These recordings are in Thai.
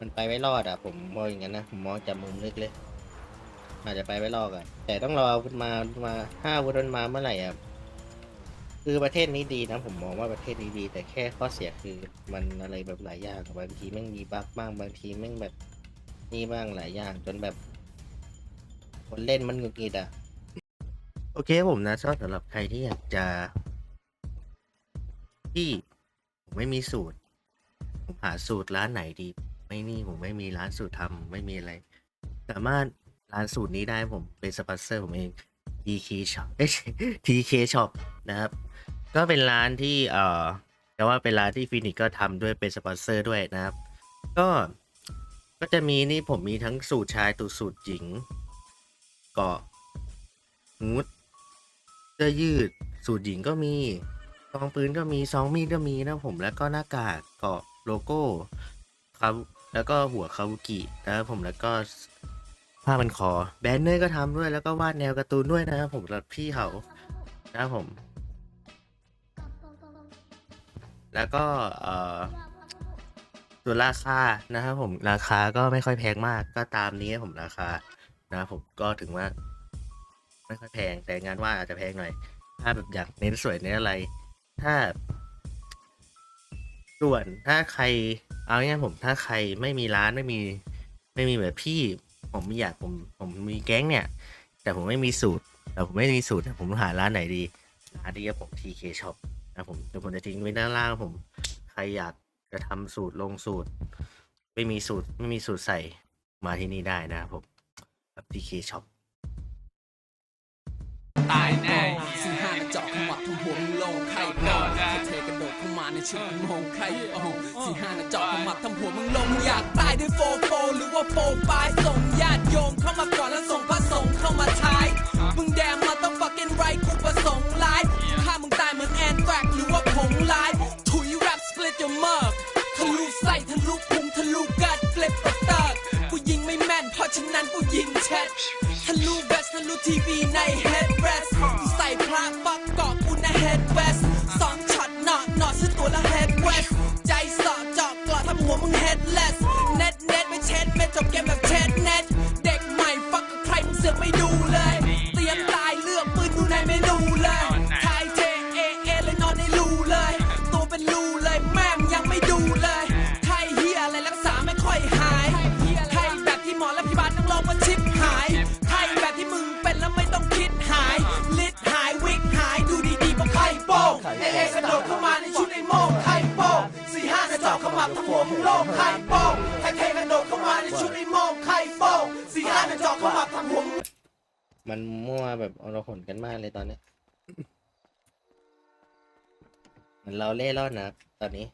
มันไปไม่รอดอะผมมองอย่างนั้นนะผมมองจากมุมลึกเลยอาจจะไปไม่รอดอะแต่ต้องรออาวุธมามาห้าอาวุธมันมาเมื่อไหร่อะคือประเทศนี้ดีนะผมมองว่าประเทศนี้ดี แต่แค่ข้อเสียคือมันอะไรแบบหลายอย่างบางทีแม่งมีบั๊กบ้างบางทีแม่งแบบนี่บ้างหลายอย่างจนแบบ คนเล่นมันหงุดหงิดอะโอเคผมนะชอบสำหรับใครที่อยากจะ ที่ผมไม่มีสูตร ผมหาสูตรร้านไหนดี ไม่นี่ผมไม่มีร้านสูตรทำไม่มีอะไร สามารถร้านสูตรนี้ได้ผมเป็นสปอนเซอร์ผมเอง TK Shop เอ้ TK Shop นะครับ ก็เป็นร้านที่เอ่อแต่ว่าเป็นร้านที่ฟินิกก็ทำด้วยเป็นสปอนเซอร์ด้วยนะครับ ก็ก็จะมีนี่ผมมีทั้งสูตรชายตัวสูตรหญิง เกาะฮูดเสื้อยืด สูตรหญิงก็มีซองปืนก็มีซองมีดก็มีนะผมแล้วก็หน้ากากเกาะโลโก้ครับ แล้วก็หัวคาบุกินะครับผมแล้วก็ผ้ามันคอแบนเนอร์ก็ทำด้วยแล้วก็วาดแนวการ์ตูนด้วยนะครับผมสำหรับพี่เขานะครับผม แล้วก็เอ่อส่วนราคานะครับผมราคาก็ไม่ค่อยแพงมากก็ตามนี้ครับผมราคานะครับผมก็ถึงว่า ไม่ค่อยแพงแต่งานว่าดอาจจะแพงหน่อย ถ้าแบบอยากเน้นสวยเน้นอะไร ถ้า ส่วนถ้าใครเอาง่ายผมถ้าใครไม่มีร้านไม่มีไม่มีแบบพี่ผมไม่อยากผมผมมีแก๊งเนี่ย แต่ผมไม่มีสูตร แต่ผมไม่มีสูตรผมหาร้านไหนดีร้านนี้ผม TK Shop นะผมเดี๋ยวผมจะทิ้งไว้ด้านล่างผม ใครอยากจะทำสูตรลงสูตร ไม่มีสูตรไม่มีสูตรใส่มาที่นี่ได้นะครับผมแบบ TK Shop ตายแน่สี่ห้าเจาะขมับทำหัวมึงลง เข้ามาในชุดมึงงไข่โอ้สี่ห้านะจาะมัดทำหัวมึงลงอยากตายด้วยโฟโฟหรือว่าโฟปลายส่งญาติโยมเข้ามาก่อนแล้วส่งพระสงฆ์ headless เน็ตเน็ตไม่เช็ดไม่จบเกมแบบเช็ดเน็ตเด็กใหม่ฟักกับใครมึงเสือกไม่ดูเลย เตรียมตายเลือกปืนดูในเมนูเลยไทยเทเอเอเลยนอนในรูเลย ตัวเป็นรูเลยแม่งยังไม่ดูเลยไข้เฮียอะไรรักษาไม่ค่อยหายไข้แบบที่หมอและพยาบาลต้องลองว่าชิปหายไข้แบบที่มึงเป็นแล้วไม่ต้องคิดหายลิดหายวิกหายดูดีๆเพราะไข่โป้ง มับทั้งวงโล่งไข่โป้งไทยเทกระโดดเข้ามาในชุดไอ้โมงไข่โป้งสีหน้าในจอขมับทั้งวงมันมั่วแบบอราหนกันมากเลยตอนเนี้ยเหมือนเราเล่ร่อนนะครับตอนนี้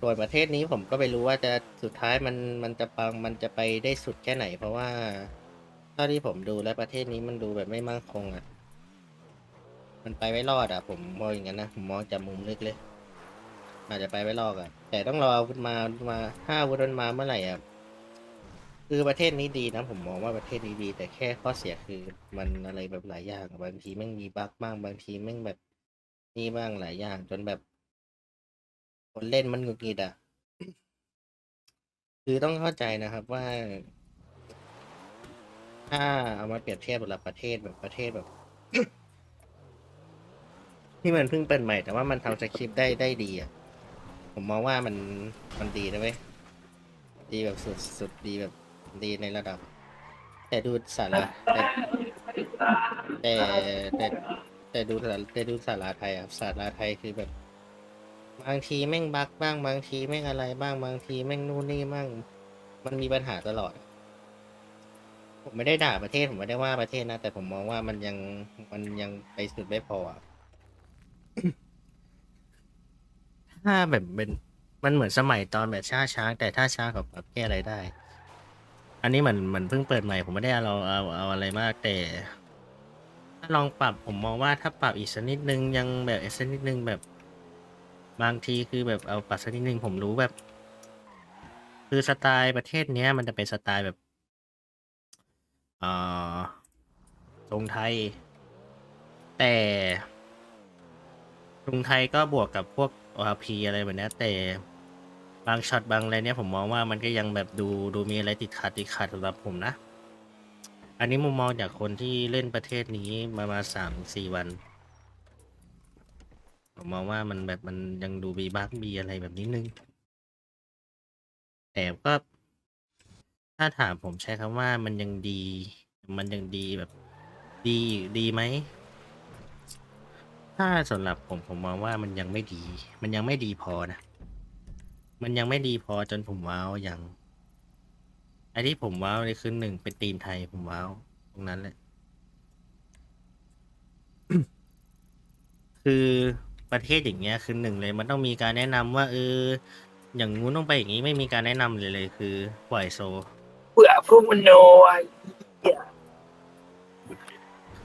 ส่วนประเทศนี้ผมก็ไม่รู้ว่าจะสุดท้ายมันมันจะปังมันจะไปได้สุดแค่ไหน เพราะว่าเท่าที่ผมดูแล้วประเทศนี้มันดูแบบไม่มั่นคงอะ มันไปไม่รอดอะ ผมมองอย่างนั้นนะผมมองจากมุมลึกเลย อาจจะไปไม่รอดอะแต่ต้องรออาวุธมามาห้าอาวุธมันมาเมื่อไหร่อะคือประเทศนี้ดีนะ ผมมองว่าประเทศนี้ดี แต่แค่ข้อเสียคือมันอะไรแบบหลายอย่างบางทีแม่งมีบั๊กบ้างบางทีแม่งแบบนี่บ้างหลายอย่าง จนแบบ คนเล่นมันหงุดหงิดอะคือต้องเข้าใจนะครับว่า ถ้าเอามาเปรียบเทียบกับประเทศแบบประเทศแบบ ที่มันเพิ่งเปิดใหม่ แต่ว่ามันทำสคริปต์ได้ได้ดีอะ ผมมองว่ามันมันดีนะเว้ยดีแบบสุดสุดดีแบบดีในระดับ แต่ดูสาระแต่แต่แต่แต่ดูสาระแต่ดูสาระไทยอะสาระไทยคือแบบ บางทีแม่งบั๊กบ้าง บางทีแม่งอะไรบ้างบางทีแม่งนู่นนี่บ้างมันมีปัญหาตลอด ผมไม่ได้ด่าประเทศผมไม่ได้ว่าประเทศนะ แต่ผมมองว่ามันยังมันยังไปสุดไม่พออะ ถ้าแบบเป็นมันเหมือนสมัยตอนแบบช้าช้างแต่ถ้าช้าเขาปรับแก้อะไรได้ อันนี้เหมือนเหมือนเพิ่งเปิดใหม่ผมไม่ได้เอาเอาเอาอะไรมากแต่ ถ้าลองปรับผมมองว่าถ้าปรับอีกสักนิดนึงยังแบบอีกสักนิดนึงแบบ บางทีคือแบบเอาปรับสักนิดนึงผมรู้แบบ คือสไตล์ประเทศเนี้ย มันจะเป็นสไตล์แบบเอ่อทรงไทย แต่ทรงไทยก็บวกกับพวก ORP อะไรแบบนี้แต่บางช็อตบางอะไรเนี่ยผมมองว่ามันก็ยังแบบดูดูมีอะไรติดขัดติดขัดสำหรับผมนะ อันนี้มุมมองจากคนที่เล่นประเทศนี้มามาสามสี่วัน ผมมองว่ามันแบบมันยังดูมีบั๊กมีอะไรแบบนิดนึง แต่ก็ ถ้าถามผมใช้คำว่ามันยังดี มันยังดีแบบ ดีดีไหม ถ้าสำหรับผมผมมองว่ามันยังไม่ดี มันยังไม่ดีพอนะ มันยังไม่ดีพอจนผมว้าวอย่างไอ้ที่ผมว้าวเลยคือหนึ่งเป็นตีมไทยผมว้าวตรงนั้นแหละ คือประเทศอย่างเงี้ยคือหนึ่งเลย มันต้องมีการแนะนำว่าเออ อย่างงู้นต้องไปอย่างนี้ไม่มีการแนะนำเลยเลย คือปล่อยโซ เบื่อพวกมันโนอ้เหี้ย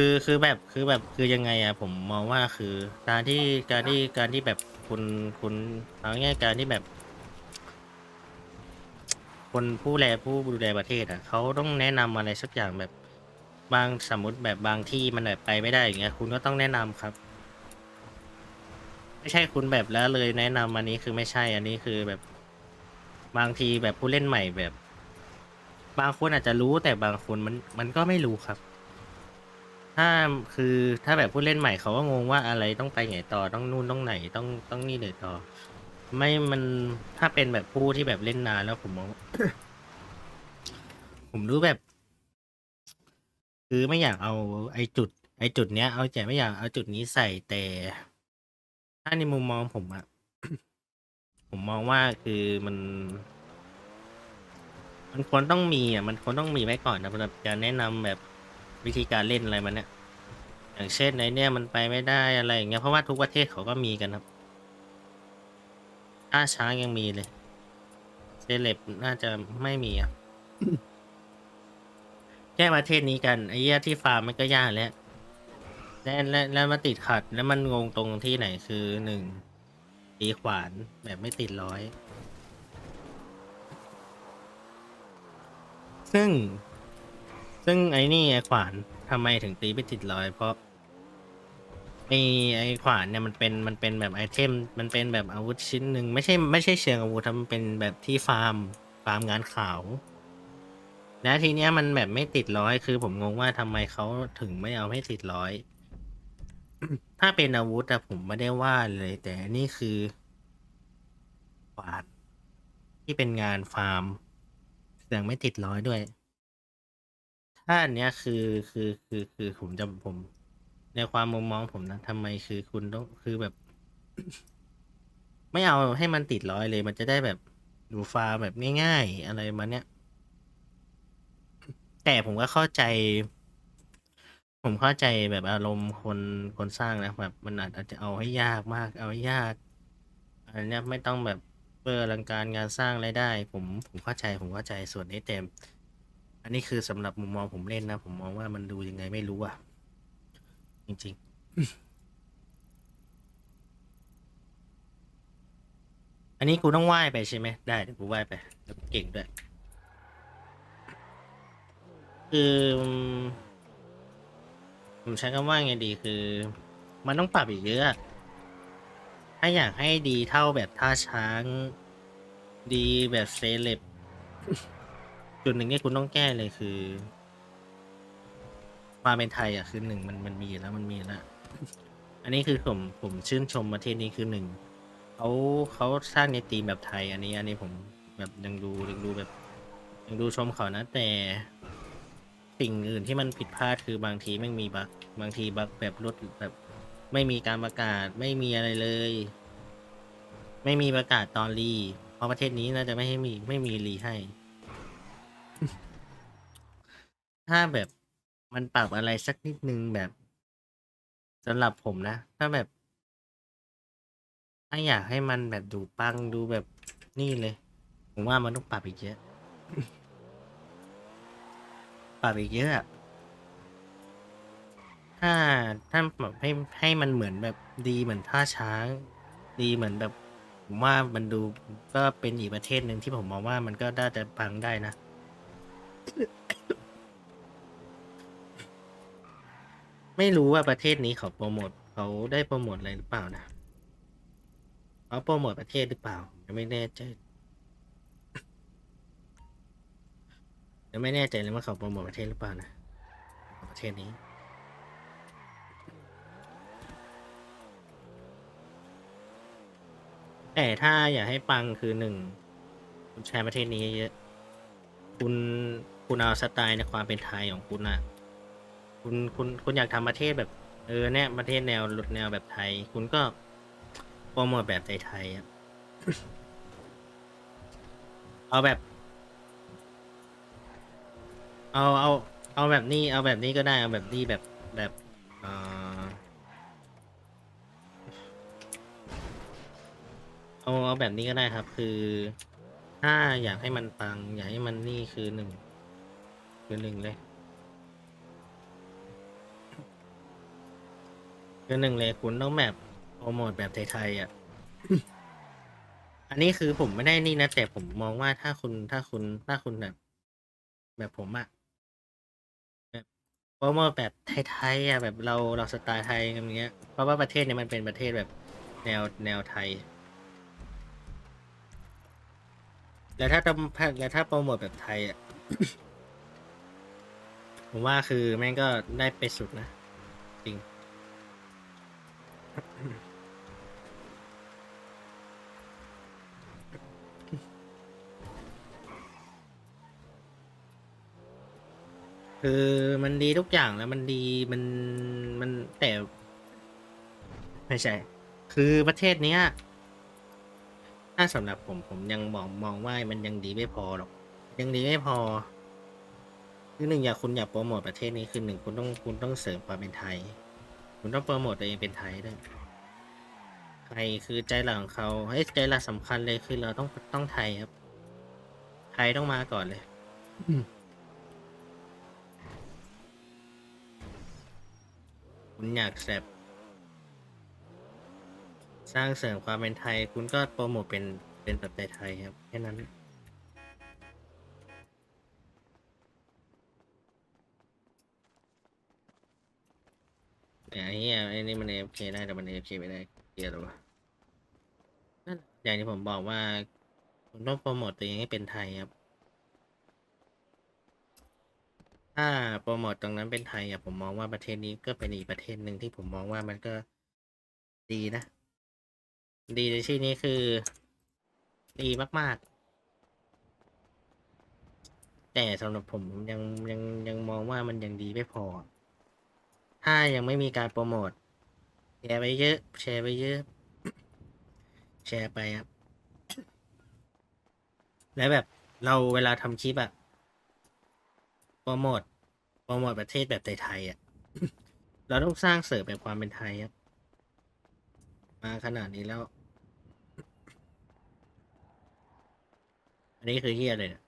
คือคือแบบคือแบบคือยังไงอะผมมองว่าคือการที่การที่การที่แบบคุณคุณเอาง่ายๆการที่แบบ คนผู้แลผู้ดูแลประเทศอะเขาต้องแนะนำอะไรสักอย่างแบบบางสมมติแบบบางที่มันแบบไปไม่ได้อย่างเงี้ย คุณก็ต้องแนะนำครับ ไม่ใช่คุณแบบแล้วเลยแนะนำอันนี้คือไม่ใช่อันนี้คือแบบ บางทีแบบผู้เล่นใหม่แบบ บางคนอาจจะรู้แต่บางคนมันมันก็ไม่รู้ครับ ถ้าคือถ้าแบบผู้เล่นใหม่เขาก็งงว่าอะไรต้องไปไหนต่อต้องนู่นต้องไหนต้องต้องนี่เลยต่อ ไม่มันถ้าเป็นแบบผู้ที่แบบเล่นนานแล้วผมมอง ผมรู้แบบ คือไม่อยากเอาไอ้จุด ไอ้จุดเนี้ยเอาใจไม่อยากเอาจุดนี้ใส่แต่ ถ้าในมุมมองผมอะผมมองว่าคือมัน มันควรต้องมีอะมันควรต้องมีไว้ก่อนนะสำหรับการแนะนำแบบ วิธีการเล่นอะไรมันเนี่ย อย่างเช่นในเนี่ยมันไปไม่ได้อะไรอย่างเงี้ยเพราะว่าทุกประเทศเขาก็มีกันครับอ้าช้างยังมีเลยเซเลบน่าจะไม่มีอะแค่ประเทศนี้กันไอ้เหี้ยที่ฟาร์มมันก็ยากแล้วและและแล้วมาติดขัดแล้วมันงงตรงที่ไหนคือหนึ่งตีขวานแบบไม่ติดร้อย ซึ่ง ซึ่งไอ้นี่ไอ้ขวานทำไมถึงตีไม่ติดร้อย เพราะไอ้ไอ้ขวานเนี่ยมันเป็นมันเป็นแบบไอเทม มันเป็นแบบอาวุธชิ้นหนึ่งไม่ใช่ไม่ใช่เชิงอาวุธครับมันเป็นแบบที่ฟาร์มฟาร์มงานขาว และทีเนี้ยมันแบบไม่ติดร้อย คือผมงงว่าทำไมเขาถึงไม่เอาให้ติดร้อย ถ้าเป็นอาวุธอะผมไม่ได้ว่าเลย แต่นี่คือขวานที่เป็นงานฟาร์มเสียงไม่ติดร้อยด้วย ถ้าอันเนี้ยคือคือคือคือผมจะผม ในความมุมมองผมนะทำไมคือคุณต้องคือแบบ ไม่เอาให้มันติดร้อยเลย มันจะได้แบบดูฟาแบบง่าย ๆ อะไรมาเนี้ยแต่ผมก็เข้าใจ ผมเข้าใจแบบอารมณ์คนคนสร้างนะแบบ มันอาจจะเอาให้ยากมาก เอาให้ยากอันเนี้ยไม่ต้องแบบเพื่ออลังการงานสร้างรายได้ ผมผมเข้าใจผมเข้าใจส่วนนี้เต็ม อันนี้คือสำหรับมุมมองผมเล่นนะ ผมมองว่ามันดูยังไงไม่รู้อะ จริงๆ อันนี้กูต้องไหว้ไปใช่ไหมได้เดี๋ยวกูไหว้ไปแล้วกูเก่งด้วย คือผมใช้คำว่าไงดีคือ มันต้องปรับอีกเยอะ ถ้าอยากให้ดีเท่าแบบท่าช้าง ดีแบบเซเลบ จุดหนึ่งที่คุณต้องแก้เลยคือ ความเป็นไทยอะคือหนึ่งมันมันมีแล้วมันมีแล้วอันนี้คือผมผมชื่นชมประเทศนี้คือหนึ่งเขาเขาสร้างในธีมแบบไทย อันนี้ อันนี้ผมแบบยังดูยังดูแบบยังดูชมเขานะ แต่สิ่งอื่นที่มันผิดพลาดคือบางทีไม่มีบั๊กบางทีบั๊กแบบรถแบบ ไม่มีการประกาศไม่มีอะไรเลย ไม่มีประกาศตอนรีเพราะประเทศนี้น่าจะไม่ให้มีไม่มีรีให้ ถ้าแบบมันปรับอะไรสักนิดนึงแบบสำหรับผมนะ ถ้าแบบ ถ้าอยากให้มันแบบดูปังดูแบบนี่เลย ผมว่ามันต้องปรับอีกเยอะ ปรับอีกเยอะถ้าถ้าแบบให้ให้มันเหมือนแบบดีเหมือนท่าช้าง ดีเหมือนแบบ ผมว่ามันดูก็เป็นอีกประเทศหนึ่งที่ผมมองว่ามันก็น่าจะปังได้นะ ไม่รู้ว่าประเทศนี้เขาโปรโมทเขาได้โปรโมทอะไรหรือเปล่านะเขาโปรโมทประเทศหรือเปล่ายังไม่แน่ใจยังไม่แน่ใจเลยว่าเขาโปรโมทประเทศหรือเปล่านะประเทศนี้แต่ถ้าอยากให้ปังคือหนึ่งคุณแชร์ประเทศนี้เยอะคุณคุณเอาสไตล์ในความเป็นไทยของคุณอะ คุณคุณคุณอยากทำประเทศแบบ เออเนี่ยประเทศแนวหลุดแนวแบบไทย คุณก็โปรโมทแบบไทยๆอะเอาแบบ เอาเอาเอาแบบนี้ เอาแบบนี้ก็ได้ เอาแบบนี้แบบแบบเอ่อเอาเอาแบบนี้ก็ได้ครับ คือถ้าอยากให้มันปัง อยากให้มันนี่คือหนึ่งคือหนึ่งเลย คือหนึ่งเลยคุณต้องแบบโปรโมทแบบไทยๆอะ อันนี้คือผมไม่ได้นี่นะ แต่ผมมองว่าถ้าคุณถ้าคุณถ้าคุณแบบ แบบผมอะแบบโปรโมทแบบไทยๆอะแบบเราเราสไตล์ไทยอย่างเงี้ย เพราะว่าประเทศเนี้มันเป็นประเทศแบบแนวแนวไทย แล้วถ้าทำแล้วถ้าโปรโมทแบบไทยอะผมว่าคือแม่งก็ได้ไปสุดนะ จริง คือมันดีทุกอย่างแล้วมันดีมันมันแต่ไม่ใช่ คือประเทศเนี้ย ถ้าสำหรับผมผมยังมองมองว่ามันยังดีไม่พอหรอก ยังดีไม่พอคือหนึ่งอยากคุณอยากโปรโมทประเทศนี้คือหนึ่งคุณต้องคุณต้องเสริมความเป็นไทย คุณต้องโปรโมทตัวเองเป็นไทยด้วยไทยคือใจหลักของเขาเฮ้ยใจหลักสำคัญเลยคือเราต้องต้องไทยครับ ไทยต้องมาก่อนเลยคุณอยากแซบสร้างเสริมความเป็นไทย คุณก็โปรโมทเป็นเป็นแบบไทยๆครับ แค่นั้น เนี่ยไอ้เหี้ยไอ้นี่มัน AFK ได้แต่มัน AFK ไม่ได้เกียร์หรอวะนั่นอย่างที่ผมบอกว่าคุณต้องโปรโมทตัวเองให้เป็นไทยครับ ถ้าโปรโมทตรงนั้นเป็นไทยอะผมมองว่าประเทศนี้ก็เป็นอีกประเทศหนึ่งที่ผมมองว่ามันก็ดีนะ ดีในที่นี้คือ ดีมาก ๆ แต่สำหรับผมยังยังยังมองว่ามันยังดีไม่พอ ถ้ายังไม่มีการโปรโมทแชร์ไปเยอะ แชร์ไปเยอะ แชร์ไปครับ แล้วแบบเราเวลาทำคลิปอะโปรโมทโปรโมทประเทศแบบไทยๆอะเราต้องสร้างเสริมแบบความเป็นไทยครับ มาขนาดนี้แล้ว อันนี้คือเฮียเลยเนี่ย